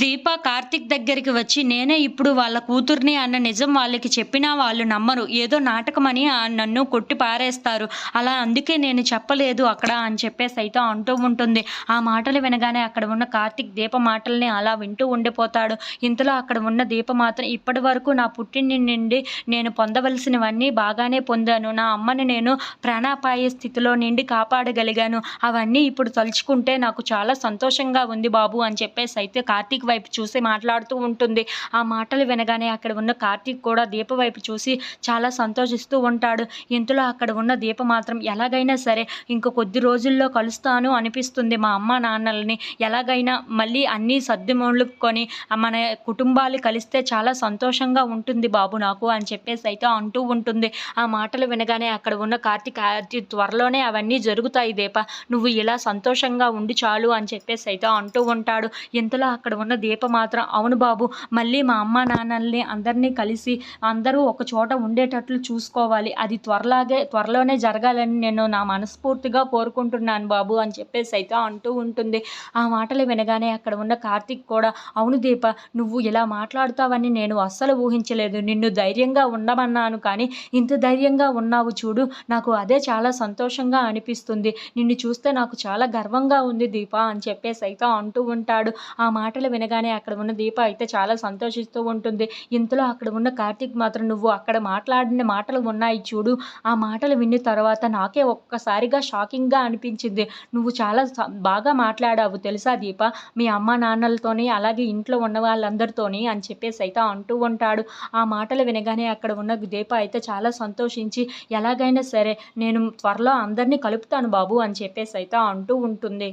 దీప కార్తిక్ దగ్గరికి వచ్చి నేనే ఇప్పుడు వాళ్ళ కూతుర్ని అన్న నిజం వాళ్ళకి చెప్పినా వాళ్ళు నమ్మరు. ఏదో నాటకమని నన్ను కొట్టి పారేస్తారు. అలా అందుకే నేను చెప్పలేదు అక్కడ అని చెప్పేసి అయితే అంటూ ఉంటుంది. ఆ మాటలు వినగానే అక్కడ ఉన్న కార్తిక్ దీప మాటల్ని అలా వింటూ ఉండిపోతాడు. ఇంతలో అక్కడ ఉన్న దీప మాత్రం ఇప్పటి వరకు నా పుట్టిన నుండి నేను పొందవలసినవన్నీ బాగానే పొందాను. నా అమ్మని నేను ప్రాణాపాయ స్థితిలో నుండి కాపాడగలిగాను. అవన్నీ ఇప్పుడు తలుచుకుంటే నాకు చాలా సంతోషంగా ఉంది బాబు అని చెప్పేసి అయితే కార్తీక్ వైపు చూసి మాట్లాడుతూ ఉంటుంది. ఆ మాటలు వినగానే అక్కడ ఉన్న కార్తీక్ కూడా దీప వైపు చూసి చాలా సంతోషిస్తూ ఉంటాడు. ఇంతలో అక్కడ ఉన్న దీప మాత్రం ఎలాగైనా సరే ఇంకో కొద్ది రోజుల్లో కలుస్తాను అనిపిస్తుంది మా అమ్మ నాన్నల్ని. ఎలాగైనా మళ్ళీ అన్నీ సర్దుమొళ్ళుకొని మన కుటుంబాలు కలిస్తే చాలా సంతోషంగా ఉంటుంది బాబు నాకు అని చెప్పేసి అయితే అంటూ ఉంటుంది. ఆ మాటలు వినగానే అక్కడ ఉన్న కార్తీక్ అతి త్వరలోనే అవన్నీ జరుగుతాయి దీప. నువ్వు ఇలా సంతోషంగా ఉండి చాలు అని చెప్పేసి అయితే అంటూ ఉంటాడు. ఇంతలో అక్కడ ఉన్న ఉన్న దీప మాత్రం అవును బాబు. మళ్ళీ మా అమ్మ నాన్నల్ని అందరినీ కలిసి అందరూ ఒక చోట ఉండేటట్లు చూసుకోవాలి. అది త్వరలాగే త్వరలోనే జరగాలని నేను నా మనస్ఫూర్తిగా కోరుకుంటున్నాను బాబు అని చెప్పేసి అయితే అంటూ ఉంటుంది. ఆ మాటలు వినగానే అక్కడ ఉన్న కార్తిక్ కూడా అవును దీప నువ్వు ఇలా మాట్లాడుతావని నేను అస్సలు ఊహించలేదు. నిన్ను ధైర్యంగా ఉండమన్నాను కానీ ఇంత ధైర్యంగా ఉన్నావు చూడు నాకు అదే చాలా సంతోషంగా అనిపిస్తుంది. నిన్ను చూస్తే నాకు చాలా గర్వంగా ఉంది దీప అని చెప్పేసి అయితే అంటూ ఉంటాడు. ఆ మాటలు వినగానే అక్కడ ఉన్న దీప అయితే చాలా సంతోషిస్తూ ఉంటుంది. ఇంతలో అక్కడ ఉన్న కార్తీక్ మాత్రం నువ్వు అక్కడ మాట్లాడిన మాటలు ఉన్నాయి చూడు. ఆ మాటలు విన్న తర్వాత నాకే ఒక్కసారిగా షాకింగ్గా అనిపించింది. నువ్వు చాలా బాగా మాట్లాడావు తెలుసా దీప? మీ అమ్మ నాన్నలతోని అలాగే ఇంట్లో ఉన్న వాళ్ళందరితోని అని చెప్పేసి అయితే అంటూ ఉంటాడు. ఆ మాటలు వినగానే అక్కడ ఉన్న దీప అయితే చాలా సంతోషించి ఎలాగైనా సరే నేను త్వరలో అందరినీ కలుపుతాను బాబు అని చెప్పేసి అయితే అంటూ ఉంటుంది.